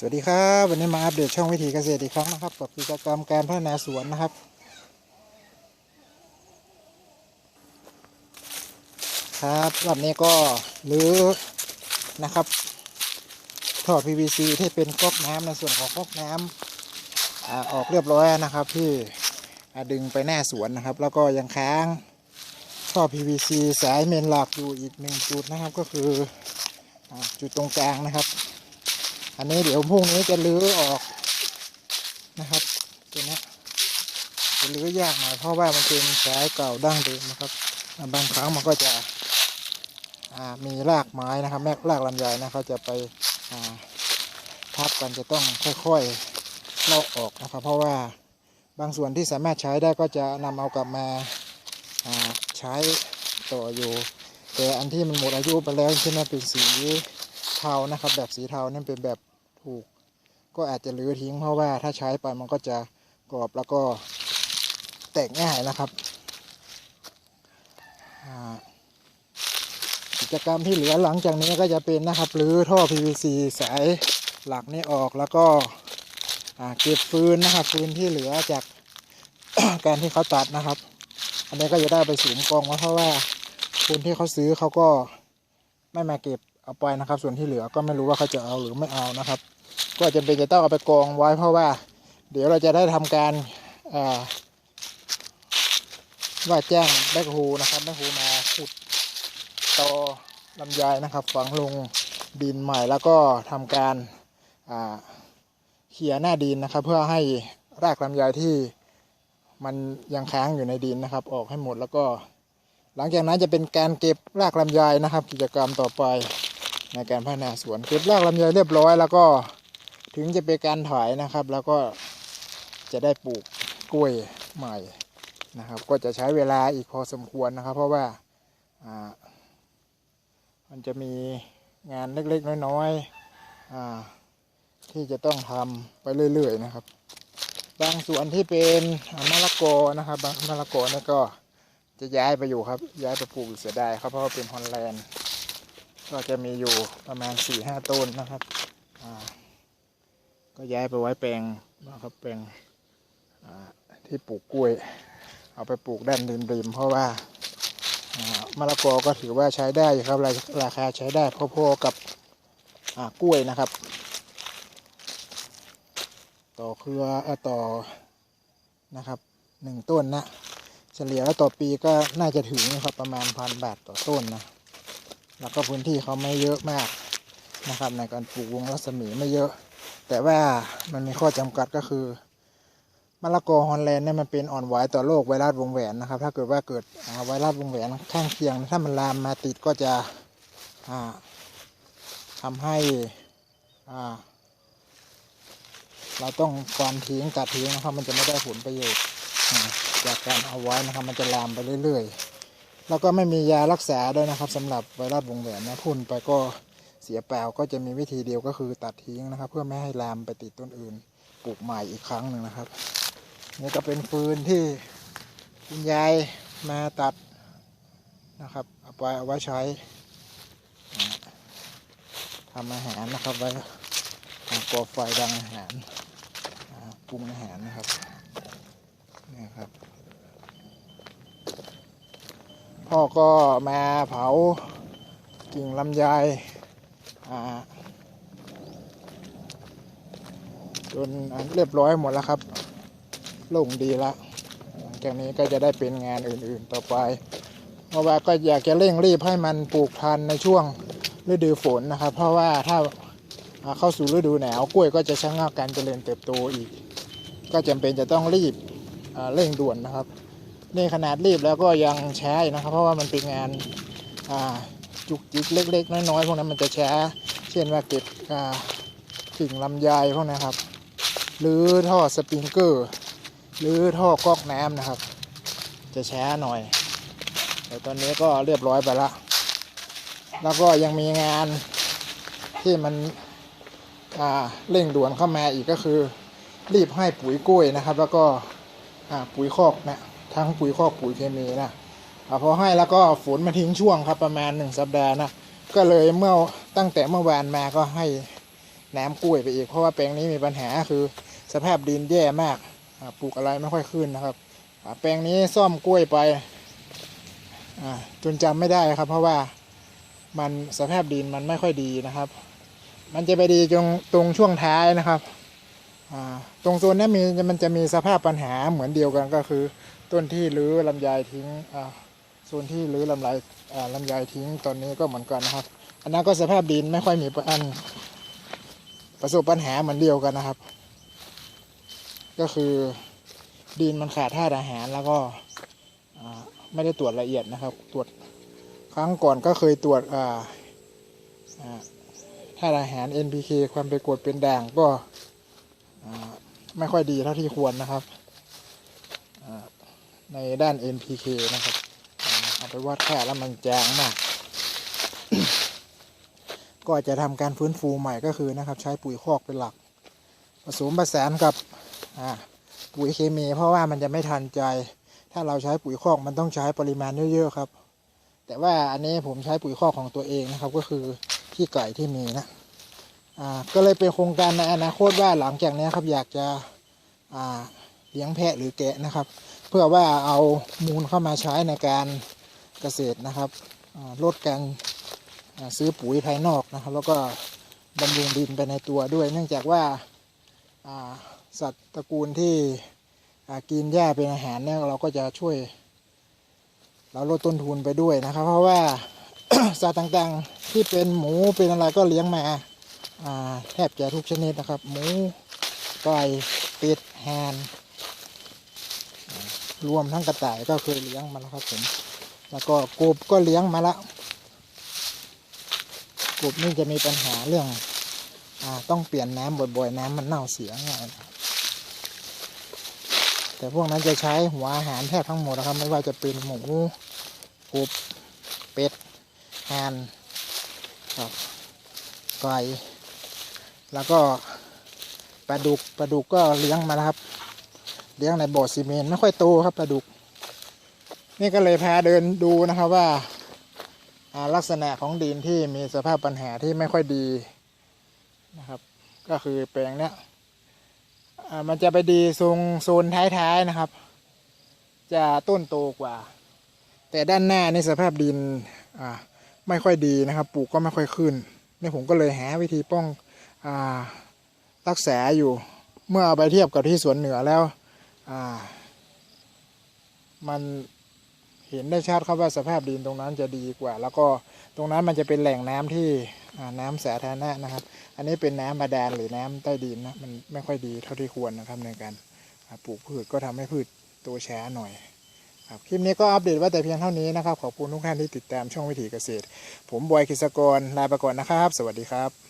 สวัสดีครับวันนี้มาอัปเดตช่องวิถีเกษตรอีกครั้งนะครับ กับกิจกรรมการพัฒนาสวนนะครับ ครับรอบนี้ก็รื้อนะครับท่อ PVC ที่เป็นก๊อกน้ำในส่วนของก๊อกน้ำอออกเรียบร้อยนะครับ ที่ดึงไปหน้าสวนนะครับ แล้วก็ยังค้างท่อ PVC สายเมนหลักอยู่อีกหนึ่งจุดนะครับก็คืออจุดตรงกลางนะครับ อันนี้เดี๋ยวพรุ่งนี้จะรื้อออกนะครับตัวเนี้ยจะรื้อยากหน่อยเพราะว่ามันเป็นสายเก่าดั้งเดิมนะครับ บางครั้งมันก็จะมีรากไม้นะครับ แม่รากลำไยนะเขาจะไปทับกันจะต้องค่อยๆลอกออกนะครับ เพราะว่าบางส่วนที่สามารถใช้ได้ก็จะนำเอากลับมาใช้ต่ออยู่ แต่อันที่มันหมดอายุไปแล้วเช่นว่าเป็นสี เทานะครับ แบบสีเทานั่นเป็นแบบถูก ก็อาจจะรื้อทิ้งเพราะว่าถ้าใช้ไปมันก็จะกรอบแล้วก็แตกง่ายนะครับกิจกรรมที่เหลือหลังจากนี้ก็จะเป็นนะครับรื้อท่อ PVC สายหลักนี่ออกแล้วก็เก็บฟืนนะครับฟืนที่เหลือจากการที่เขาตัดนะครับ อันนี้ก็จะได้ไปสูงกองไว้เพราะว่าคนที่เขาซื้อเขาก็ไม่มาเก็บ เอาไปนะครับ ส่วนที่เหลือก็ไม่รู้ว่าเขาจะเอาหรือไม่เอานะครับ ก็จำเป็นจะต้องเอาไปกองไว้เพราะว่า เดี๋ยวเราจะได้ทำการว่าแจ้งแบคโฮนะครับแบคโฮมาขุดตอลำไยนะครับ ฝังลงดินใหม่แล้วก็ทำการเขี่ยหน้าดินนะครับ เพื่อให้รากลำไยที่มันยังค้างอยู่ในดินนะครับ ออกให้หมดแล้วก็ หลังจากนั้นจะเป็นการเก็บรากลำไยนะครับ กิจกรรมต่อไป ในการพัฒนาสวนเก็บรากลำไยเรียบร้อย แล้วก็ถึงจะเป็นการถอยนะครับ แล้วก็จะได้ปลูกกล้วยใหม่นะครับ ก็จะใช้เวลาอีกพอสมควรนะครับ เพราะว่ามันจะมีงานเล็กๆ น้อยๆที่จะต้องทำไปเรื่อยๆนะครับ บางส่วนที่เป็นมะละกอนะครับมะละกอนี่ก็จะย้ายไปอยู่ครับ ย้ายไปปลูกเสียดายครับเพราะว่าเป็นฮอลแลนด์ ก็จะมีอยู่ประมาณสี่ห้าต้นนะครับอ่าก็ย้ายไปไว้แปลงนะครับแปลงอ่าที่ปลูกกล้วย เอาไปปลูกด้านริมๆเพราะว่าอ่ามะละกอก็ถือว่าใช้ได้ครับราคาใช้ได้พอๆกับอ่ากล้วยนะครับ ต่อเครืออ่อต่อนะครับหนึ่งต้นนะ เฉลี่ยแล้วต่อปีก็น่าจะถึงนะครับประมาณพันบาทต่อต้นนะ แล้วก็พื้นที่เขาไม่เยอะมากนะครับ ในการปลูกวงรัศมีไม่เยอะ แต่ว่ามันมีข้อจำกัดก็คือมะละกอฮอลแลนด์เนี่ยมันเป็นอ่อนไหวต่อโรคไวรัสวงแหวนนะครับ ถ้าเกิดว่าเกิดไวรัสวงแหวนข้างเคียง ถ้ามันลามมาติดก็จะอ่าทำให้เราต้องควานทิ้งตัดทิ้งนะครับ มันจะไม่ได้ผลประโยชน์จากการเอาไว้นะครับ มันจะลามไปเรื่อยๆ แล้วก็ไม่มียารักษาด้วยนะครับสำหรับไวรัสวงแหวนนะพ่นไปก็เสียเปล่าก็จะมีวิธีเดียวก็คือตัดทิ้งนะครับ เพื่อไม่ให้ลามไปติดต้นอื่นปลูกใหม่อีกครั้งหนึ่งนะครับ นี่ก็เป็นฟืนที่คุณยายมาตัดนะครับเอาไปเอาไว้ใช้อ่าทำอาหารนะครับไว้อ่าก่อไฟดังอาหารปรุงอาหารนะครับนี่ครับ พ่อก็มาเผากิ่งลำไยจนเรียบร้อยหมดแล้วครับโล่งดีละหลังจากนี้ก็จะได้เป็นงานอื่นๆต่อไปเพราะว่าก็อยากจะเร่งรีบให้มันปลูกทันในช่วงฤดูฝนนะครับ เพราะว่าถ้าเข้าสู่ฤดูหนาวกล้วยก็จะชะงักการเจริญเติบโตอีก ก็จำเป็นจะต้องรีบเร่งด่วนนะครับ นี่ขนาดรีบแล้วก็ยังช้าอยู่นะครับ เพราะว่ามันเป็นงานจุกจิกเล็ก ๆ น้อยๆพวกนั้นมันจะช้า เช่นว่าเก็บอ่ากิ่งลำไยพวกนี้ครับ หรือท่อสปริงเกอร์ หรือท่อก๊อกน้ำนะครับ จะช้าหน่อย แต่ตอนนี้ก็เรียบร้อยไปละแล้วก็ยังมีงานที่มันเร่งด่วนเข้ามาอีกก็คือ รีบให้ปุ๋ยกล้วยนะครับ แล้วก็ปุ๋ยคอกนะ ทั้งปุ๋ยคอกปุ๋ยเคมีนะอาพอให้แล้วก็ฝนมาทิ้งช่วงครับประมาณหนึ่งสัปดาห์นะก็เลยเมื่อตั้งแต่เมื่อวานมาก็ให้น้ำกล้วยไปอีกเพราะว่าแปลงนี้มีปัญหาคือสภาพดินแย่มากอ่าปลูกอะไรไม่ค่อยขึ้นนะครับอ่าแปลงนี้ซ่อมกล้วยไปอ่าจนจำไม่ได้ครับ เพราะว่ามันสภาพดินมันไม่ค่อยดีนะครับ มันจะไปดีตรงตรงช่วงท้ายนะครับอ่าตรงโซนนี้มีมันจะมีสภาพปัญหาเหมือนเดียวกันก็คือ ต้นที่รื้อลำไยทิ้งอ่าโซนที่รื้อลำไรอ่าลำไยทิ้งตอนนี้ก็เหมือนกันนะครับ อันนั้นก็สภาพดินไม่ค่อยมีอันประสบปัญหาเหมือนเดียวกันนะครับ ก็คือดินมันขาดธาตุอาหารแล้วก็ไม่ได้ตรวจละเอียดนะครับ ตรวจครั้งก่อนก็เคยตรวจธาตุอาหาร NPK ความเป็นกรดเป็นด่างก็ไม่ค่อยดีเท่าที่ควรนะครับ ในด้าน NPK นะครับอ่าเอาไปวัดค่าแล้วมันจางมาก ก็จะทำการฟื้นฟูใหม่ก็คือนะครับ ใช้ปุ๋ยคอกเป็นหลัก ผสมผสานกับปุ๋ยเคมี เพราะว่ามันจะไม่ทันใจ ถ้าเราใช้ปุ๋ยคอกมันต้องใช้ปริมาณเยอะๆครับ แต่ว่าอันนี้ผมใช้ปุ๋ยคอกของตัวเองนะครับ ก็คือขี้ไก่ที่มีนะอ่าก็เลยเป็นโครงการในอนาคตว่าหลังจากนี้ครับอยากจะอ่า เลี้ยงแพะหรือแกะนะครับ เพื่อว่าเอามูลเข้ามาใช้ในการเกษตรนะครับลดการซื้อปุ๋ยภายนอกนะครับ แล้วก็บำรุงดินไปในตัวด้วย เนื่องจากว่าสัตว์ตระกูลที่กินหญ้าเป็นอาหารเนี่ยเราก็จะช่วย เราลดต้นทุนไปด้วยนะครับ เพราะว่าสัตว์ต่างๆที่เป็นหมูเป็นอะไรก็เลี้ยงมาแทบจะทุกชนิดนะครับ หมูไก่เป็ดแฮน รวมทั้งกระต่ายก็เคยเลี้ยงมาแล้วครับผมแล้วก็กบก็เลี้ยงมาแล้วกบนี่จะมีปัญหาเรื่องอาต้องเปลี่ยนน้ำบ่อยๆ น้ำมันเน่าเสียง่ายแต่พวกนั้นจะใช้หัวอาหารแทบทั้งหมดนะครับ ไม่ว่าจะเป็นหมูกบเป็ดห่านครับไก่แล้วก็ปลาดุกปลาดุกก็เลี้ยงมาแล้วครับ เลี้ยงในบ่อซีเมนต์ไม่ค่อยโตครับปลาดุก นี่ก็เลยพาเดินดูนะครับว่าลักษณะของดินที่มีสภาพปัญหาที่ไม่ค่อยดีนะครับ ก็คือแปลงเนี้ยมันจะไปดีทรงโซนท้ายๆนะครับ จะต้นโตกว่า แต่ด้านหน้านี่สภาพดินไม่ค่อยดีนะครับปลูกก็ไม่ค่อยขึ้นนี่ผมก็เลยหาวิธีป้องอรักษาอยู่เมื่อเอาไปเทียบกับที่สวนเหนือแล้ว มันเห็นได้ชัดครับว่าสภาพดินตรงนั้นจะดีกว่า แล้วก็ตรงนั้นมันจะเป็นแหล่งน้ำที่น้ำสาธารณะนะครับ อันนี้เป็นน้ำบาดาลหรือน้ำใต้ดินนะมันไม่ค่อยดีเท่าที่ควรนะครับในการปลูกพืชก็ทำให้พืชโตช้าหน่อยครับคลิปนี้ก็อัปเดตว่าแต่เพียงเท่านี้นะครับ ขอบคุณทุกท่านที่ติดตามช่องวิถีเกษตร ผมบอยคิสกรลาไปก่อนนะครับ สวัสดีครับ